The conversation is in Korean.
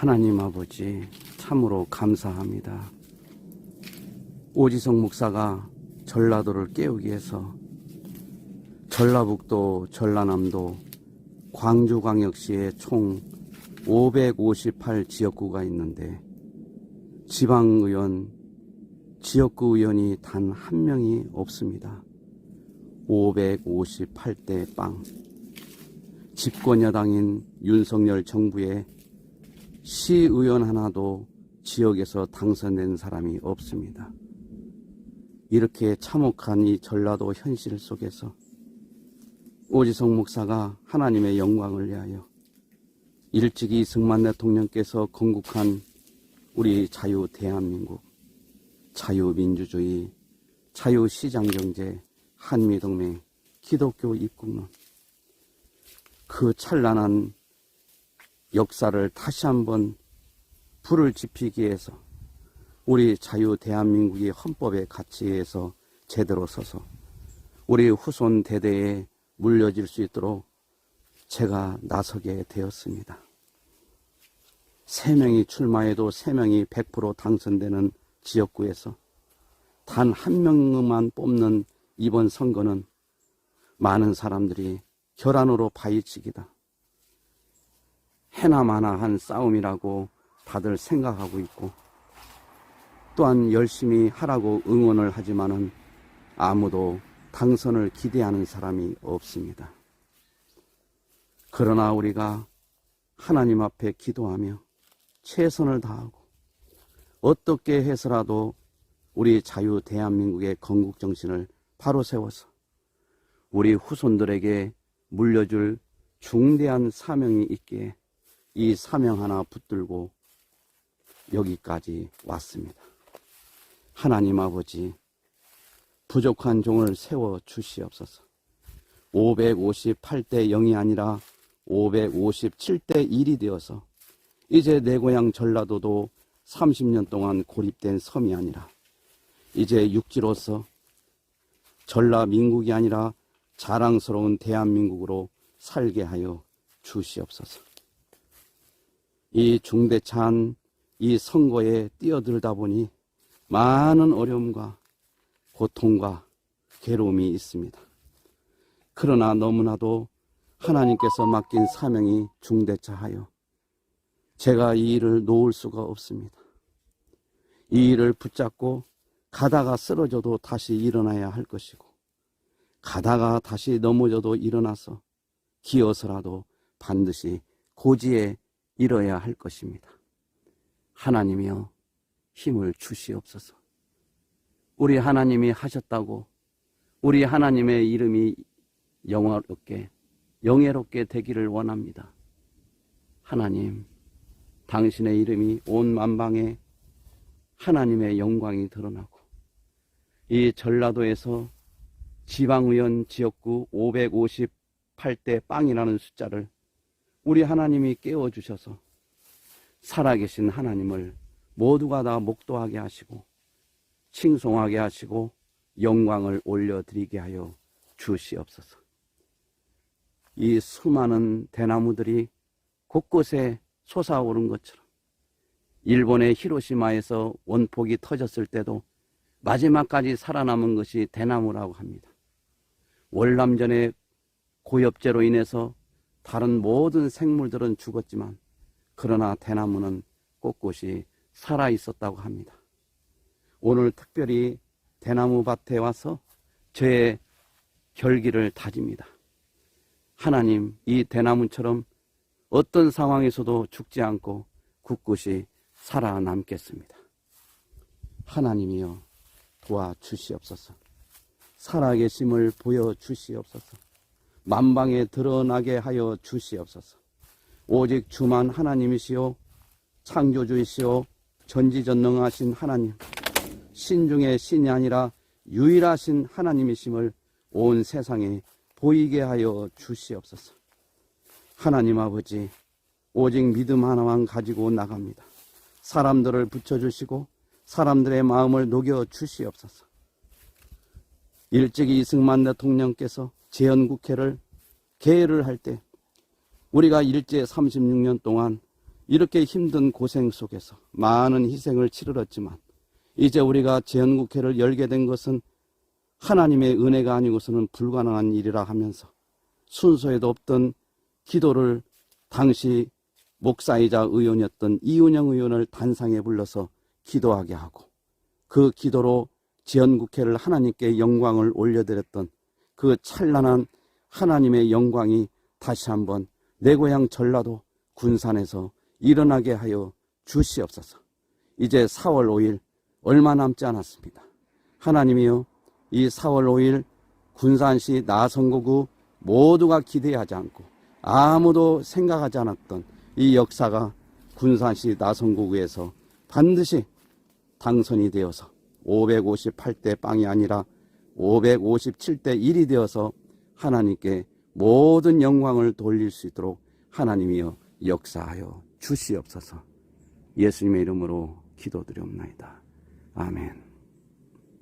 하나님 아버지 참으로 감사합니다. 오지성 목사가 전라도를 깨우기 위해서 전라북도, 전라남도, 광주광역시에 총 558 지역구가 있는데 지방의원, 지역구 의원이 단 한 명이 없습니다. 558대 빵. 집권 여당인 윤석열 정부의 시의원 하나도 지역에서 당선된 사람이 없습니다. 이렇게 참혹한 이 전라도 현실 속에서 오지성 목사가 하나님의 영광을 위하여 일찍이 승만 대통령께서 건국한 우리 자유 대한민국, 자유민주주의, 자유시장경제, 한미동맹, 기독교 입국론, 그 찬란한 역사를 다시 한번 불을 지피기 위해서 우리 자유 대한민국이 헌법의 가치에서 제대로 서서 우리 후손 대대에 물려질 수 있도록 제가 나서게 되었습니다. 세 명이 출마해도 세 명이 100% 당선되는 지역구에서 단 한 명만 뽑는 이번 선거는 많은 사람들이 결안으로 바위치기다. 해나마나 한 싸움이라고 다들 생각하고 있고 또한 열심히 하라고 응원을 하지만은 아무도 당선을 기대하는 사람이 없습니다. 그러나 우리가 하나님 앞에 기도하며 최선을 다하고 어떻게 해서라도 우리 자유 대한민국의 건국 정신을 바로 세워서 우리 후손들에게 물려줄 중대한 사명이 있기에 이 사명 하나 붙들고 여기까지 왔습니다. 하나님 아버지, 부족한 종을 세워 주시옵소서. 558대 0이 아니라 557대 1이 되어서 이제 내 고향 전라도도 30년 동안 고립된 섬이 아니라 이제 육지로서 전라민국이 아니라 자랑스러운 대한민국으로 살게 하여 주시옵소서. 이 중대찬 이 선거에 뛰어들다 보니 많은 어려움과 고통과 괴로움이 있습니다. 그러나 너무나도 하나님께서 맡긴 사명이 중대차하여 제가 이 일을 놓을 수가 없습니다. 이 일을 붙잡고 가다가 쓰러져도 다시 일어나야 할 것이고 가다가 다시 넘어져도 일어나서 기어서라도 반드시 고지에 이뤄야 할 것입니다. 하나님이여 힘을 주시옵소서. 우리 하나님이 하셨다고 우리 하나님의 이름이 영화롭게 영예롭게 되기를 원합니다. 하나님, 당신의 이름이 온 만방에 하나님의 영광이 드러나고 이 전라도에서 지방의원 지역구 558대 빵이라는 숫자를 우리 하나님이 깨워주셔서 살아계신 하나님을 모두가 다 목도하게 하시고 칭송하게 하시고 영광을 올려드리게 하여 주시옵소서. 이 수많은 대나무들이 곳곳에 솟아오른 것처럼 일본의 히로시마에서 원폭이 터졌을 때도 마지막까지 살아남은 것이 대나무라고 합니다. 월남전의 고엽제로 인해서 다른 모든 생물들은 죽었지만 그러나 대나무는 꼿꼿이 살아 있었다고 합니다. 오늘 특별히 대나무 밭에 와서 저의 결기를 다집니다. 하나님, 이 대나무처럼 어떤 상황에서도 죽지 않고 굳굳이 살아남겠습니다. 하나님이여 도와주시옵소서. 살아계심을 보여주시옵소서. 만방에 드러나게 하여 주시옵소서. 오직 주만 하나님이시오 창조주이시오 전지전능하신 하나님 신중의 신이 아니라 유일하신 하나님이심을 온 세상에 보이게 하여 주시옵소서. 하나님 아버지 오직 믿음 하나만 가지고 나갑니다. 사람들을 붙여주시고 사람들의 마음을 녹여 주시옵소서. 일찍이 이승만 대통령께서 재헌국회를 개회를 할 때 우리가 일제 36년 동안 이렇게 힘든 고생 속에서 많은 희생을 치르렀지만 이제 우리가 재연국회를 열게 된 것은 하나님의 은혜가 아니고서는 불가능한 일이라 하면서 순서에도 없던 기도를 당시 목사이자 의원이었던 이은영 의원을 단상에 불러서 기도하게 하고 그 기도로 지연국회를 하나님께 영광을 올려드렸던 그 찬란한 하나님의 영광이 다시 한번 내 고향 전라도 군산에서 일어나게 하여 주시옵소서. 이제 4월 5일 얼마 남지 않았습니다. 하나님이여 이 4월 5일 군산시 나선고구 모두가 기대하지 않고 아무도 생각하지 않았던 이 역사가 군산시 나선고구에서 반드시 당선이 되어서 558대 빵이 아니라 557대 1이 되어서 하나님께 모든 영광을 돌릴 수 있도록 하나님이여 역사하여 주시옵소서. 예수님의 이름으로 기도드리옵나이다. 아멘.